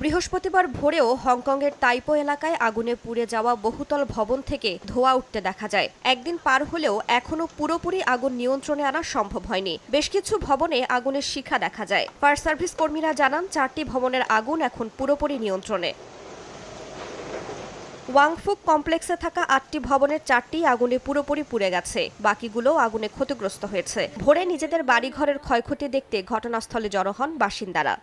বৃহস্পতিবার ভোরেও হংকংয়ের তাইপো এলাকায় আগুনে পুড়ে যাওয়া বহুতল ভবন থেকে ধোয়া উঠতে দেখা যায়। একদিন পার হলেও এখনও পুরোপুরি আগুন নিয়ন্ত্রণে আনা সম্ভব হয়নি। বেশ কিছু ভবনে আগুনের শিখা দেখা যায়। ফায়ার সার্ভিস কর্মীরা জানান, চারটি ভবনের আগুন এখন পুরোপুরি নিয়ন্ত্রণে। ওয়াংফুক কমপ্লেক্সে থাকা আটটি ভবনের চারটি আগুনে পুরোপুরি পুড়ে গেছে। বাকিগুলো আগুনে ক্ষতিগ্রস্ত হয়েছে। ভোরে নিজেদের বাড়িঘরের ক্ষয়ক্ষতি দেখতে ঘটনাস্থলে জড়ো হন বাসিন্দারা।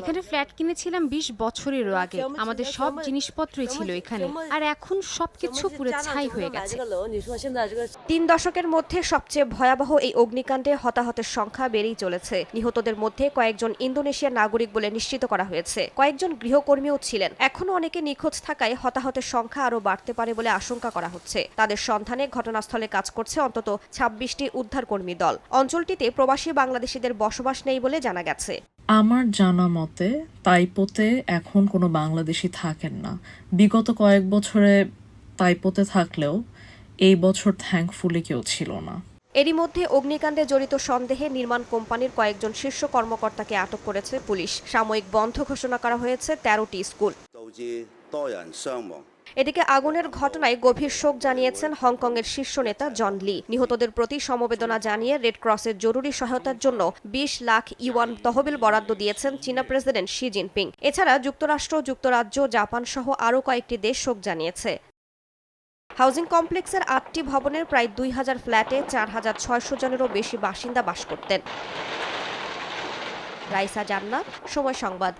এখানে ফ্ল্যাট কিনেছিলাম বিশ বছরেরও আগে। আমাদের সব জিনিসপত্রই ছিল এখানে। আর এখন সবকিছু পুরো ছাই হয়ে গেছে। তিন দশকের মধ্যে সবচেয়ে ভয়াবহ এই অগ্নিকাণ্ডে হতাহতের সংখ্যা বেড়েই চলেছে নিহতদের মধ্যে কয়েকজন ইন্দোনেশিয়ার নাগরিক বলে নিশ্চিত করা হয়েছে কয়েকজন গৃহকর্মীও ছিলেন এখনও অনেকে নিখোঁজ থাকায় হতাহতের সংখ্যা আরও বাড়তে পারে বলে আশঙ্কা করা হচ্ছে তাদের সন্ধানে ঘটনাস্থলে কাজ করছে অন্তত ছাব্বিশটি উদ্ধারকর্মী দল অঞ্চলটিতে প্রবাসী বাংলাদেশিদের বসবাস নেই বলে বলে জানা গেছে। আমার জানা মতে তাইপোতে এখন কোনো বাংলাদেশি থাকেন না। বিগত কয়েক বছরে তাইপোতে থাকলেও এই বছর থ্যাঙ্কফুলি কেউ ছিল না। এরই মধ্যে অগ্নিকাণ্ডে জড়িত সন্দেহে নির্মাণ কোম্পানির কয়েকজন শীর্ষ কর্মকর্তাকে আটক করেছে পুলিশ। সাময়িক বন্ধ ঘোষণা করা হয়েছে তেরোটি স্কুল। এদিকে আগুনের ঘটনায় গভীর শোক জানিয়েছেন হংকংয়ের শীর্ষ নেতা জন লি। নিহতদের প্রতি সমবেদনা জানিয়ে রেড ক্রসের জরুরি সহায়তার জন্য বিশ লাখ ইউয়ান তহবিল বরাদ্দ দিয়েছেন চীনা প্রেসিডেন্ট শি জিনপিং। এছাড়া যুক্তরাষ্ট্র, যুক্তরাজ্য জাপান সহ আরও কয়েকটি দেশ শোক জানিয়েছে। হাউজিং কমপ্লেক্সের আটটি ভবনের প্রায় দুই হাজার ফ্ল্যাটে চার হাজার ছয়শো জনেরও বেশি বাসিন্দা বাস করতেন। রাইসা জান্নাত, সময় সংবাদ।